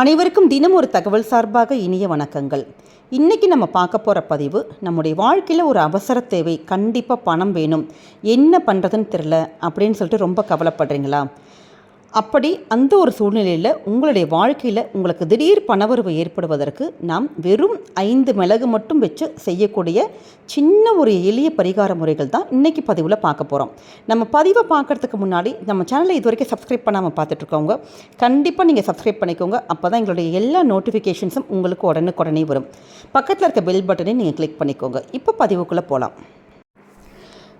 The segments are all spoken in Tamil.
அனைவருக்கும் தினம் ஒரு தகவல் சார்பாக இனிய வணக்கங்கள். இன்றைக்கி நம்ம பார்க்க போகிற பதிவு நம்முடைய வாழ்க்கையில் ஒரு அவசர தேவை கண்டிப்பாக பணம் வேணும். என்ன பண்ணுறதுன்னு தெரில அப்படின்னு சொல்லிட்டு ரொம்ப கவலைப்படுறீங்களா? அப்படி அந்த ஒரு சூழ்நிலையில் உங்களுடைய வாழ்க்கையில் உங்களுக்கு திடீர் பணவரவு ஏற்படுவதற்கு நாம் வெறும் ஐந்து மிளகு மட்டும் வச்சு செய்யக்கூடிய சின்ன ஒரு எளிய பரிகார முறைகள் தான் இன்றைக்கி பதிவில் பார்க்க போகிறோம் நம்ம பதிவை பார்க்குறதுக்கு முன்னாடி நம்ம சேனலை இது வரைக்கும் சப்ஸ்கிரைப் பண்ணாமல் பார்த்துட்ருக்கவங்க கண்டிப்பாக நீங்கள் சப்ஸ்கிரைப் பண்ணிக்கோங்க. அப்போ தான் எங்களுடைய எல்லா நோட்டிஃபிகேஷன்ஸும் உங்களுக்கு உடனுக்குடனே வரும். பக்கத்தில் இருக்க பெல் பட்டனை நீங்கள் கிளிக் பண்ணிக்கோங்க. இப்போ பதிவுக்குள்ளே போகலாம்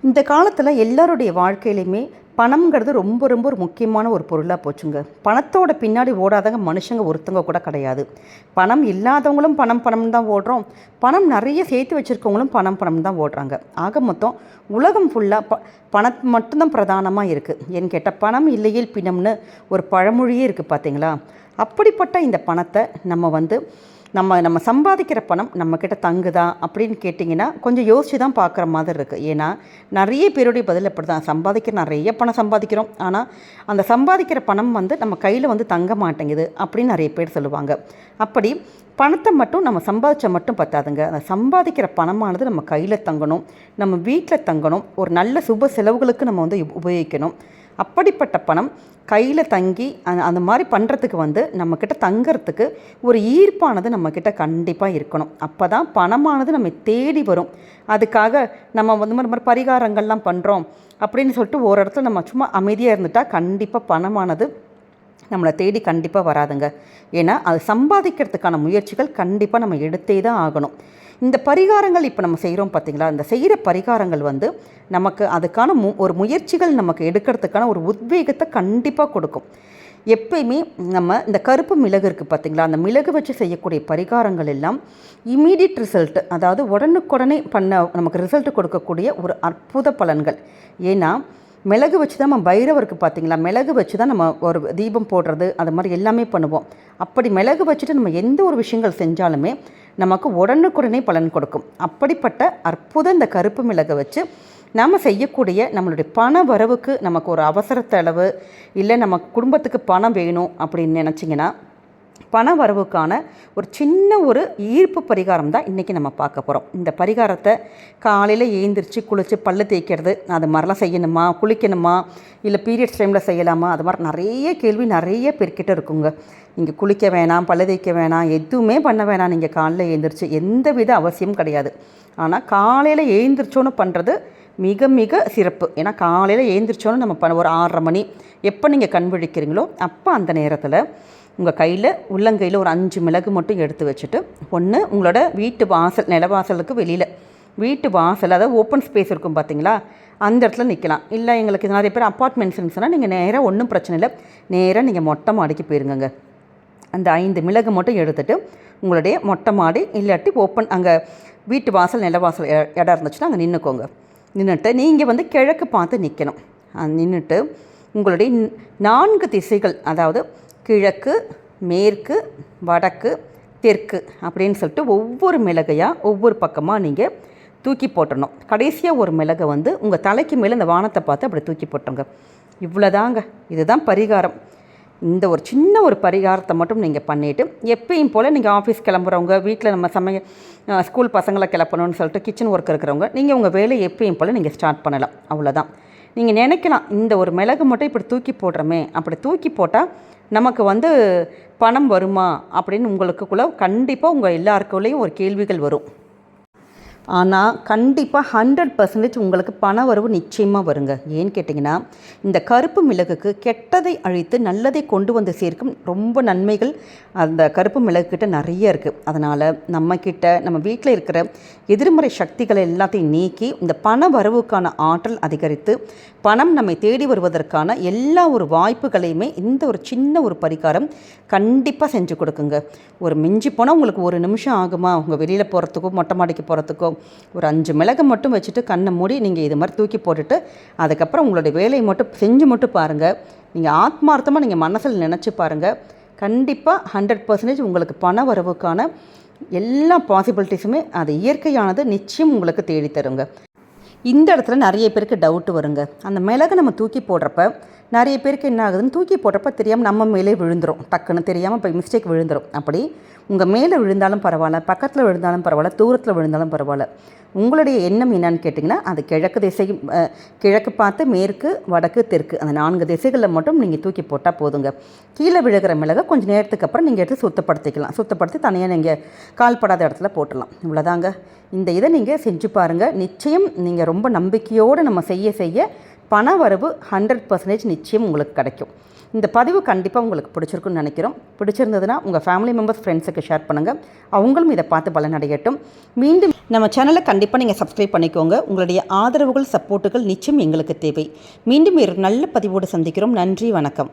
இந்த காலத்தில் எல்லாருடைய வாழ்க்கையிலையுமே பணம்ங்கிறது ரொம்ப ரொம்ப ஒரு முக்கியமான ஒரு பொருளாக போச்சுங்க. பணத்தோட பின்னாடி ஓடாதவங்க மனுஷங்க ஒருத்தங்க கூட கிடையாது. பணம் இல்லாதவங்களும் பணம் பணம் தான் ஓடுறோம். பணம் நிறைய சேர்த்து வச்சுருக்கவங்களும் பணம் பணம் தான் ஓடுறாங்க. ஆக மொத்தம் உலகம் ஃபுல்லாக ப பணம் மட்டும்தான் பிரதானமாக இருக்குது ஏன்னு கேட்டால் பணம் இல்லையில் பிணம்னு ஒரு பழமொழியே இருக்குது பார்த்தீங்களா அப்படிப்பட்ட இந்த பணத்தை நம்ம வந்து நம்ம நம்ம சம்பாதிக்கிற பணம் நம்மக்கிட்ட தங்குதா அப்படின்னு கேட்டிங்கன்னா கொஞ்சம் யோசித்து தான் பார்க்குற மாதிரி இருக்குது ஏன்னா நிறைய பேருடைய பதில் இப்படி தான் சம்பாதிக்கிற நிறைய பணம் சம்பாதிக்கிறோம். ஆனால் அந்த சம்பாதிக்கிற பணம் வந்து நம்ம கையில் வந்து தங்க மாட்டேங்குது அப்படின்னு நிறைய பேர் சொல்லுவாங்க. அப்படி பணத்தை மட்டும் நம்ம சம்பாதிச்சா மட்டும் பத்தாதுங்க. அந்த சம்பாதிக்கிற பணமானது நம்ம கையில் தங்கணும். நம்ம வீட்டில் தங்கணும். ஒரு நல்ல சுப செலவுகளுக்கு நம்ம வந்து உபயோகிக்கணும். அப்படிப்பட்ட பணம் கையில் தங்கி அந்த அந்த மாதிரி பண்ணுறதுக்கு வந்து நம்மக்கிட்ட தங்கிறதுக்கு ஒரு ஈர்ப்பானது நம்மக்கிட்ட கண்டிப்பாக இருக்கணும். அப்போ தான் பணமானது நம்ம தேடி வரும். அதுக்காக நம்ம வந்து மாதிரி மாதிரி பரிகாரங்கள்லாம் பண்ணுறோம் அப்படின்னு சொல்லிட்டு ஒரு இடத்துல நம்ம சும்மா அமைதியாக இருந்துட்டால் கண்டிப்பாக பணமானது நம்மளை தேடி கண்டிப்பாக வராதுங்க. ஏன்னா அது சம்பாதிக்கிறதுக்கான முயற்சிகள் கண்டிப்பாக நம்ம எடுத்தே தான் ஆகணும். இந்த பரிகாரங்கள் இப்போ நம்ம செய்கிறோம் பார்த்தீங்களா இந்த செய்கிற பரிகாரங்கள் வந்து நமக்கு அதுக்கான மு ஒரு முயற்சிகள் நமக்கு எடுக்கிறதுக்கான ஒரு உத்வேகத்தை கண்டிப்பாக கொடுக்கும். எப்பயுமே நம்ம இந்த கருப்பு மிளகு இருக்குது பார்த்திங்களா அந்த மிளகு வச்சு செய்யக்கூடிய பரிகாரங்கள் எல்லாம் இமீடியட் ரிசல்ட் அதாவது உடனுக்குடனே பண்ண நமக்கு ரிசல்ட் கொடுக்கக்கூடிய ஒரு அற்புத பலன்கள். ஏன்னா மிளகு வச்சு தான் நம்ம பைரவருக்கு பார்த்தீங்களா மிளகு வச்சு தான் நம்ம ஒரு தீபம் போடுறது அது மாதிரி எல்லாமே பண்ணுவோம். அப்படி மிளகு வச்சுட்டு நம்ம எந்த ஒரு விஷயங்கள் செஞ்சாலுமே நமக்கு உடனுக்குடனே பலன் கொடுக்கும். அப்படிப்பட்ட அற்புத இந்த கருப்பு மிளகை வச்சு நாம் செய்யக்கூடிய நம்மளுடைய பண வரவுக்கு நமக்கு ஒரு அவசர செலவு இல்லை நம்ம குடும்பத்துக்கு பணம் வேணும் அப்படின்னு நினச்சிங்கன்னா பண வரவுக்கான ஒரு சின்ன ஒரு ஈர்ப்பு பரிகாரம் தான் இன்றைக்கி நம்ம பார்க்க போகிறோம் இந்த பரிகாரத்தை காலையில் ஏந்திரிச்சு குளித்து பல்லு தேய்க்கிறது அது மாதிரிலாம் செய்யணுமா குளிக்கணுமா இல்லை பீரியட்ஸ் டைமில் செய்யலாமா? அது மாதிரி நிறைய கேள்வி நிறைய பேர்கிட்ட இருக்குங்க. நீங்கள் குளிக்க வேணாம் பல்லு தேய்க்க வேணாம் எதுவுமே பண்ண வேணாம். நீங்கள் காலையில் எழுந்திரிச்சு எந்த வித அவசியம் கிடையாது. ஆனால் காலையில் ஏந்திரிச்சோன்னு பண்ணுறது மிக மிக சிறப்பு. ஏன்னா காலையில் ஏந்திரிச்சோன்னு நம்ம பண்ண ஒரு ஆறரை மணி எப்போ நீங்கள் கண் விழிக்கிறீங்களோ அப்போ அந்த நேரத்தில் உங்கள் கையில் உள்ளங்கையில் ஒரு அஞ்சு மிளகு மட்டும் எடுத்து வச்சுட்டு ஒன்று உங்களோட வீட்டு வாசல் நிலவாசலுக்கு வெளியில். வீட்டு வாசல் அதாவது ஓப்பன் ஸ்பேஸ் இருக்கும் பார்த்தீங்களா அந்த இடத்துல நிற்கலாம் இல்லை எங்களுக்கு நிறைய பேர் அப்பார்ட்மெண்ட்ஸ்னு சொன்னால் நீங்கள் நேராக ஒன்றும் பிரச்சனை இல்லை. நேராக நீங்கள் மொட்டை மாடிக்கு போயிருங்கங்க. அந்த ஐந்து மிளகு மட்டும் எடுத்துகிட்டு உங்களுடைய மொட்டை மாடி இல்லாட்டி ஓப்பன் அங்கே வீட்டு வாசல் நிலவாசல் இடம் இருந்துச்சுன்னா அங்கே நின்றுக்கோங்க நின்றுட்டு நீங்கள் வந்து கிழக்கு பார்த்து நிற்கணும் நின்றுட்டு உங்களுடைய நான்கு திசைகள் அதாவது கிழக்கு மேற்கு வடக்கு தெற்கு அப்படின்னு சொல்லிட்டு ஒவ்வொரு மிளகையாக ஒவ்வொரு பக்கமாக நீங்கள் தூக்கி போட்டணும் கடைசியாக ஒரு மிளகை வந்து உங்கள் தலைக்கு மேலே இந்த வானத்தை பார்த்து அப்படி தூக்கி போட்டோங்க இவ்வளோதாங்க இதுதான் பரிகாரம். இந்த ஒரு சின்ன ஒரு பரிகாரத்தை மட்டும் நீங்கள் பண்ணிவிட்டு எப்பயும் போல் நீங்கள் ஆஃபீஸ் கிளம்புறவங்க வீட்டில் நம்ம சமய ஸ்கூல் பசங்களை கிளப்பணும்னு சொல்லிட்டு கிச்சன் ஒர்க் இருக்கிறவங்க நீங்கள் உங்கள் வேலையை எப்பயும் போல் நீங்கள் ஸ்டார்ட் பண்ணலாம். அவ்வளோதான் நீங்கள் நினைக்கலாம் இந்த ஒரு மிளகு மட்டும் இப்படி தூக்கி போடுறோமே அப்படி தூக்கி போட்டால் நமக்கு வந்து பணம் வருமா அப்படின்னு உங்களுக்குள்ளே கண்டிப்பாக உங்கள் எல்லாருக்குள்ளேயும் ஒரு கேள்விகள் வரும். ஆனால் கண்டிப்பாக ஹண்ட்ரட் பர்சன்டேஜ் உங்களுக்கு பண வரவு நிச்சயமாக வருங்க. ஏன்னு கேட்டிங்கன்னா இந்த கருப்பு மிளகுக்கு கெட்டதை அழித்து நல்லதை கொண்டு வந்து சேர்க்கும் ரொம்ப நன்மைகள் அந்த கருப்பு மிளகுக்கிட்ட நிறைய இருக்குது அதனால் நம்மக்கிட்ட நம்ம வீட்டில் இருக்கிற எதிர்மறை சக்திகளை எல்லாத்தையும் நீக்கி இந்த பண வரவுக்கான ஆற்றல் அதிகரித்து பணம் நம்மை தேடி வருவதற்கான எல்லா ஒரு வாய்ப்புகளையுமே இந்த ஒரு சின்ன ஒரு பரிகாரம் கண்டிப்பாக செஞ்சு கொடுக்குங்க. ஒரு மிஞ்சி போனால் உங்களுக்கு ஒரு நிமிஷம் ஆகுமா? உங்கள் வெளியில் போகிறதுக்கோ மொட்டை மாடிக்கு போகிறதுக்கோ ஒரு அஞ்சு மிளகு மட்டும் வச்சுட்டு கண்ணை மூடி நீங்கள் இது மாதிரி தூக்கி போட்டுட்டு அதுக்கப்புறம் உங்களுடைய வேலையை மட்டும் செஞ்சு மட்டும் பாருங்கள் நீங்கள் ஆத்மார்த்தமாக நீங்கள் மனசில் நினச்சி பாருங்கள் கண்டிப்பாக ஹண்ட்ரட் பர்சன்டேஜ் உங்களுக்கு பண வரவுக்கான எல்லா பாசிபிலிட்டிஸுமே அது இயற்கையானது நிச்சயம் உங்களுக்கு தேடித்தருங்க. இந்த இடத்துல நிறைய பேருக்கு டவுட் வருங்க. அந்த மிளகை நம்ம தூக்கி போடுறப்ப நிறைய பேருக்கு என்ன ஆகுதுன்னு தூக்கி போட்டப்ப தெரியாமல் நம்ம மேலே விழுந்துரும். டக்குன்னு தெரியாமல் இப்போ மிஸ்டேக் விழுந்துடும் அப்படி உங்கள் மேலே விழுந்தாலும் பரவாயில்ல பக்கத்தில் விழுந்தாலும் பரவாயில்ல தூரத்தில் விழுந்தாலும் பரவாயில்ல. உங்களுடைய எண்ணம் என்னன்னு கேட்டிங்கன்னா அது கிழக்கு திசை கிழக்கு பார்த்து மேற்கு வடக்கு தெற்கு. அந்த நான்கு திசைகளில் மட்டும் நீங்கள் தூக்கி போட்டால் போதுங்க. கீழே விழுகிற மிளகை கொஞ்சம் நேரத்துக்கு அப்புறம் நீங்கள் எடுத்து சுத்தப்படுத்திக்கலாம். சுத்தப்படுத்தி தனியாக நீங்கள் கால்படாத இடத்துல போட்டலாம் இவ்வளோதாங்க இந்த இதை நீங்கள் செஞ்சு பாருங்கள் நிச்சயம் நீங்கள் ரொம்ப நம்பிக்கையோடு நம்ம செய்ய செய்ய பண வரவு ஹண்ட்ரட் பர்சன்டேஜ் நிச்சயம் உங்களுக்கு கிடைக்கும். இந்த பதிவு கண்டிப்பாக உங்களுக்கு பிடிச்சிருக்குன்னு நினைக்கிறோம். பிடிச்சிருந்ததுன்னா உங்கள் ஃபேமிலி மெம்பர்ஸ் ஃப்ரெண்ட்ஸுக்கு ஷேர் பண்ணுங்கள் அவங்களும் இதை பார்த்து பலனடையட்டும். மீண்டும் நம்ம சேனலை கண்டிப்பாக நீங்கள் சப்ஸ்கிரைப் பண்ணிக்கோங்க. உங்களுடைய ஆதரவுகள் சப்போர்ட்டுகள் நிச்சயம் எங்களுக்கு தேவை. மீண்டும் ஒரு நல்ல பதிவோடு சந்திக்கிறோம். நன்றி வணக்கம்.